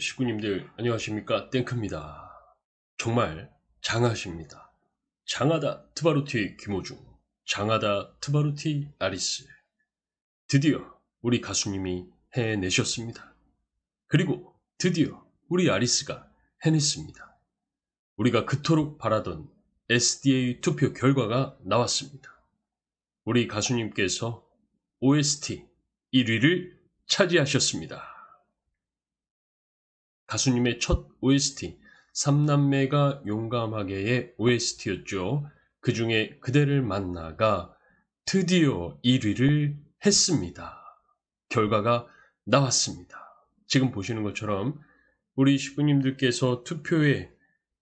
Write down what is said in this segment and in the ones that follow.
식구님들 안녕하십니까 땡크입니다. 정말 장하십니다. 장하다 트바루티 김호중, 장하다 트바루티 아리스. 드디어 우리 가수님이 해내셨습니다. 그리고 드디어 우리 아리스가 해냈습니다. 우리가 그토록 바라던 SDA 투표 결과가 나왔습니다. 우리 가수님께서 OST 1위를 차지하셨습니다. 가수님의 첫 OST, 삼남매가 용감하게의 OST였죠. 그 중에 그대를 만나가 드디어 1위를 했습니다. 결과가 나왔습니다. 지금 보시는 것처럼 우리 식구님들께서 투표에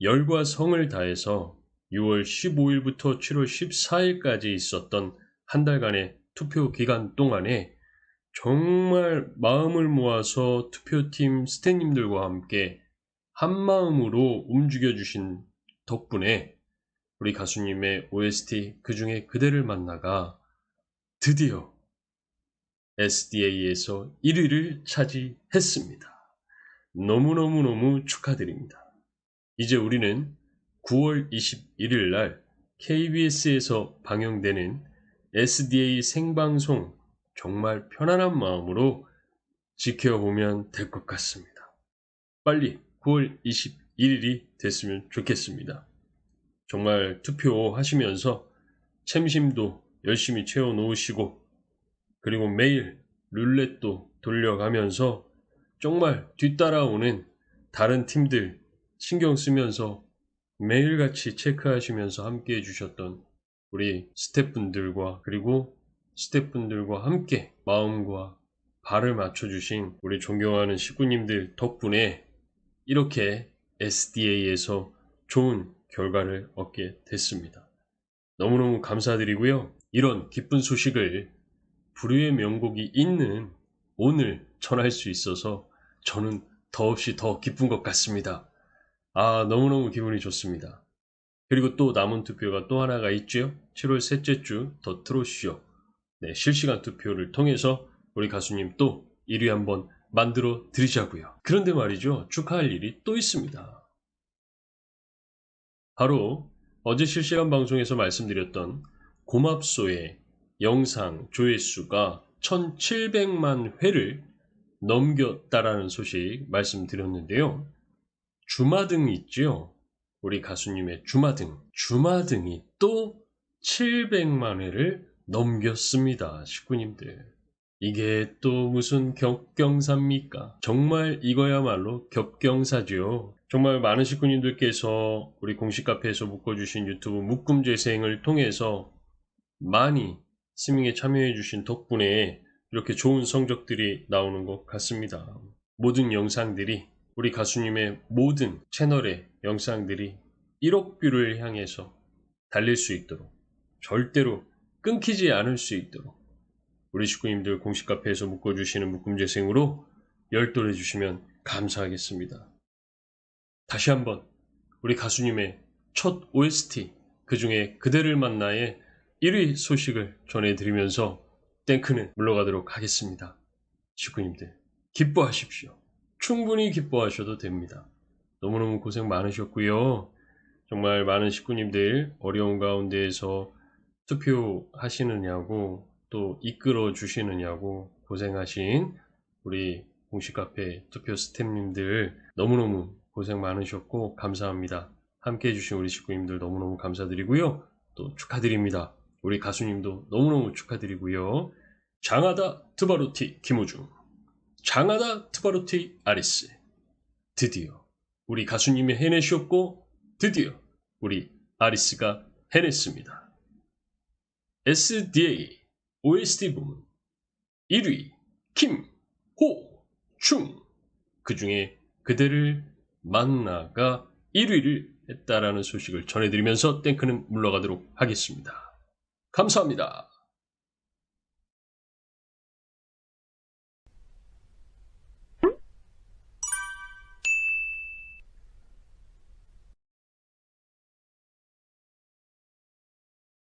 열과 성을 다해서 6월 15일부터 7월 14일까지 있었던 한 달간의 투표 기간 동안에 정말 마음을 모아서 투표팀 스태님들과 함께 한 마음으로 움직여 주신 덕분에 우리 가수님의 OST 그 중에 그대를 만나가 드디어 SDA에서 1위를 차지했습니다. 너무너무너무 축하드립니다. 이제 우리는 9월 21일 날 KBS에서 방영되는 SDA 생방송 정말 편안한 마음으로 지켜보면 될 것 같습니다. 빨리 9월 21일이 됐으면 좋겠습니다. 정말 투표하시면서 챔심도 열심히 채워 놓으시고 그리고 매일 룰렛도 돌려가면서 정말 뒤따라오는 다른 팀들 신경 쓰면서 매일같이 체크하시면서 함께 해주셨던 우리 스태프분들과 그리고 스태프분들과 함께 마음과 발을 맞춰주신 우리 존경하는 식구님들 덕분에 이렇게 SDA에서 좋은 결과를 얻게 됐습니다. 너무너무 감사드리고요. 이런 기쁜 소식을 불후의 명곡이 있는 오늘 전할 수 있어서 저는 더없이 더 기쁜 것 같습니다. 아, 너무너무 기분이 좋습니다. 그리고 또 남은 투표가 또 하나가 있죠. 7월 셋째 주 더 트롯쇼. 네, 실시간 투표를 통해서 우리 가수님 또 1위 한번 만들어 드리자고요. 그런데 말이죠. 축하할 일이 또 있습니다. 바로 어제 실시간 방송에서 말씀드렸던 고맙소의 영상 조회수가 1700만 회를 넘겼다라는 소식 말씀드렸는데요. 주마등 있죠? 우리 가수님의 주마등. 주마등이 또 700만 회를 넘겼습니다. 식구님들. 이게 또 무슨 격경사입니까? 정말 이거야말로 격경사죠. 정말 많은 식구님들께서 우리 공식 카페에서 묶어주신 유튜브 묶음 재생을 통해서 많이 스밍에 참여해주신 덕분에 이렇게 좋은 성적들이 나오는 것 같습니다. 모든 영상들이 우리 가수님의 모든 채널의 영상들이 1억 뷰를 향해서 달릴 수 있도록 절대로 끊기지 않을 수 있도록 우리 식구님들 공식 카페에서 묶어주시는 묶음 재생으로 열돌해 주시면 감사하겠습니다. 다시 한번 우리 가수님의 첫 OST 그 중에 그대를 만나의 1위 소식을 전해드리면서 땡크는 물러가도록 하겠습니다. 식구님들 기뻐하십시오. 충분히 기뻐하셔도 됩니다. 너무너무 고생 많으셨고요. 정말 많은 식구님들 어려운 가운데에서 투표하시느냐고 또 이끌어 주시느냐고 고생하신 우리 공식 카페 투표 스탭님들 너무너무 고생 많으셨고 감사합니다. 함께 해주신 우리 식구님들 너무너무 감사드리고요. 또 축하드립니다. 우리 가수님도 너무너무 축하드리고요. 장하다 트바루티 김우중 장하다 트바루티 아리스 드디어 우리 가수님이 해내셨고 드디어 우리 아리스가 해냈습니다. SDA OST 부문 1위 김호충 그 중에 그대를 만나가 1위를 했다라는 소식을 전해드리면서 땡크는 물러가도록 하겠습니다. 감사합니다.